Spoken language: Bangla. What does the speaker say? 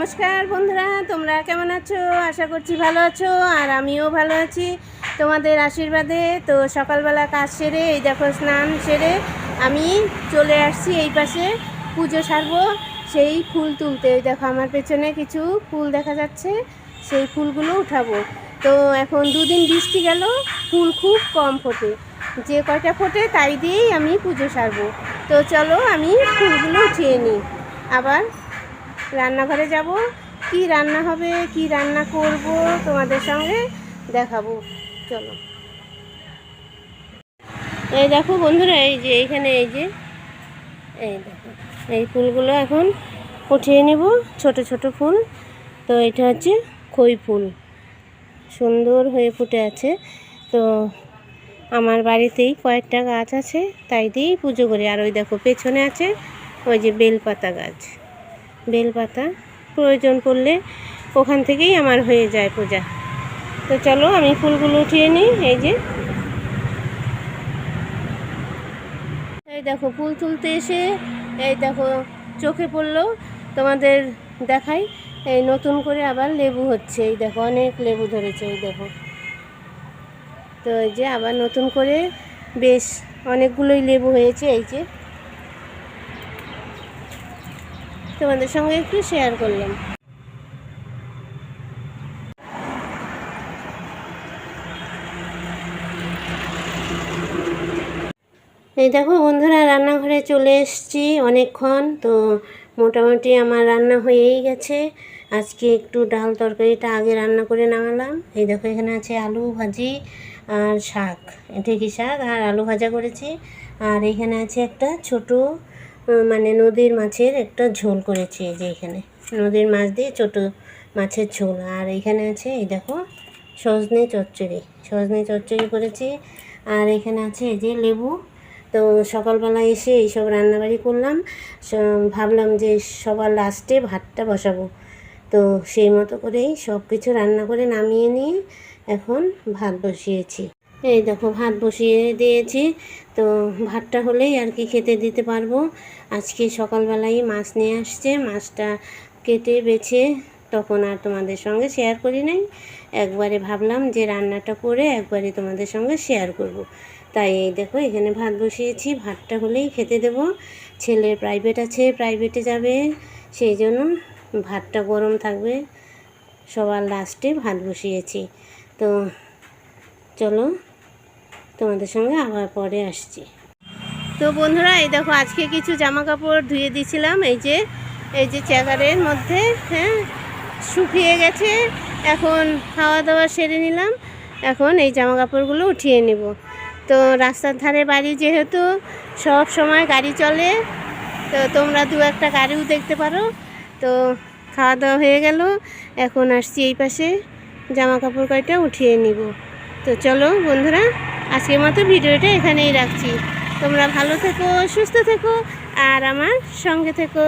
নমস্কার বন্ধুরা, তোমরা কেমন আছো? আশা করছি ভালো আছো, আর আমিও ভালো আছি তোমাদের আশীর্বাদে। তো সকালবেলা কাজ সেরে, এই দেখো স্নান সেরে আমি চলে আসছি এই পাশে পুজো সারবো, সেই ফুল তুলতে। ওই দেখো আমার পেছনে কিছু ফুল দেখা যাচ্ছে, সেই ফুলগুলো উঠাবো। তো এখন দুদিন বৃষ্টি গেল, ফুল খুব কম ফোটে। যে কয়টা ফোটে তাই দিয়েই আমি পুজো সারবো। তো চলো আমি ফুলগুলো উঠিয়ে নিই। আবার রান্নাঘরে যাব। কি রান্না হবে, কি রান্না করব তোমাদের সঙ্গে দেখাবো। চলো। এই দেখো বন্ধুরা, এই যে এইখানে এই যে, এই দেখো, এই ফুলগুলো এখন উঠিয়ে নেব, ছোট ছোট ফুল। তো এটা হচ্ছে খই ফুল। সুন্দর হয়ে ফুটে আছে। তো আমার বাড়িতেই কয়েকটা গাছ আছে, তাই দিয়েই পুজো করি। আর ওই দেখো পেছনে আছে, ওই যে বেলপাতা গাছ। বেলপাতা প্রয়োজন পড়লে ওখান থেকেই আমার হয়ে যায় পূজা। তো চলো আমি ফুলগুলো উঠিয়ে নিই, এই যে। এই দেখো, ফুল তুলতে এসে, এই দেখো, চোখে পড়ল, তোমাদের দেখাই। এই নতুন করে আবার লেবু হচ্ছে, এই দেখো, অনেক লেবু ধরেছে, এই দেখো। তো এই যে আবার নতুন করে, বেশ অনেকগুলোই লেবু হয়েছে, এই যে। তোমাদের সঙ্গে একটু শেয়ার করলাম। এই দেখো বন্ধুরা, রান্নাঘরে চলে এসেছি অনেকক্ষণ। তো মোটামুটি আমার রান্না হয়েই গেছে। আজকে একটু ডাল তরকারিটা আগে রান্না করে নামালাম। এই দেখো, এখানে আছে আলু ভাজি আর শাক। ঢেঁকি শাক আর আলু ভাজা করেছি। আর এখানে আছে একটা ছোট মানে নদীর মাছের একটা ঝোল করেছি এই যে এখানে। নদীর মাছ দিয়ে ছোট মাছের ঝোল। আর এখানে আছে, এই দেখো, সজনে চচ্চড়ি। সজনে চচ্চড়ি করেছি। আর এখানে আছে এই যে লেবু। তো সকালবেলা এসে এইসব রান্নাবাড়ি করলাম। ভাবলাম যে সবার লাস্টে ভাতটা বসাবো। তো সেই মতো করেই সব কিছু রান্না করে নামিয়ে নিয়ে এখন ভাত বসিয়েছি। এই দেখো ভাত বসিয়ে দিয়েছি। তো ভাতটা হলেই আর কি খেতে দিতে পারব। আজকে সকালবেলায় মাছ নিয়ে আসছে। মাছটা কেটে বেছে তখন আর তোমাদের সঙ্গে শেয়ার করি নাই। একবারে ভাবলাম যে রান্নাটা করে একবারে তোমাদের সঙ্গে শেয়ার করব। তাই এই দেখো এখানে ভাত বসিয়েছি। ভাতটা হলেই খেতে দেব। ছেলের প্রাইভেট আছে প্রাইভেটে যাবে। সেই জন্য ভাতটা গরম থাকবে। সবার লাস্টে ভাত বসিয়েছি। তো চলো তোমাদের সঙ্গে আবার পরে আসছি। তো বন্ধুরা, এই দেখো, আজকে কিছু জামা কাপড় ধুয়ে দিয়েছিলাম। এই যে এই যে চেগারের মধ্যে হ্যাঁ শুকিয়ে গেছে। এখন খাওয়া দাওয়া সেরে নিলাম। এখন এই জামা কাপড়গুলো উঠিয়ে নেব। তো রাস্তার ধারে বাড়ি যেহেতু, সব সময় গাড়ি চলে। তো তোমরা দু একটা গাড়িও দেখতে পারো। তো খাওয়া দাওয়া হয়ে গেল। এখন আসছি এই পাশে। জামা কাপড় কয়টা উঠিয়ে নিব। তো চলো, বন্ধুরা আজকের মতো ভিডিওটা এখানেই রাখছি। তোমরা ভালো থেকো সুস্থ থেকো আর আমার সঙ্গে থেকো।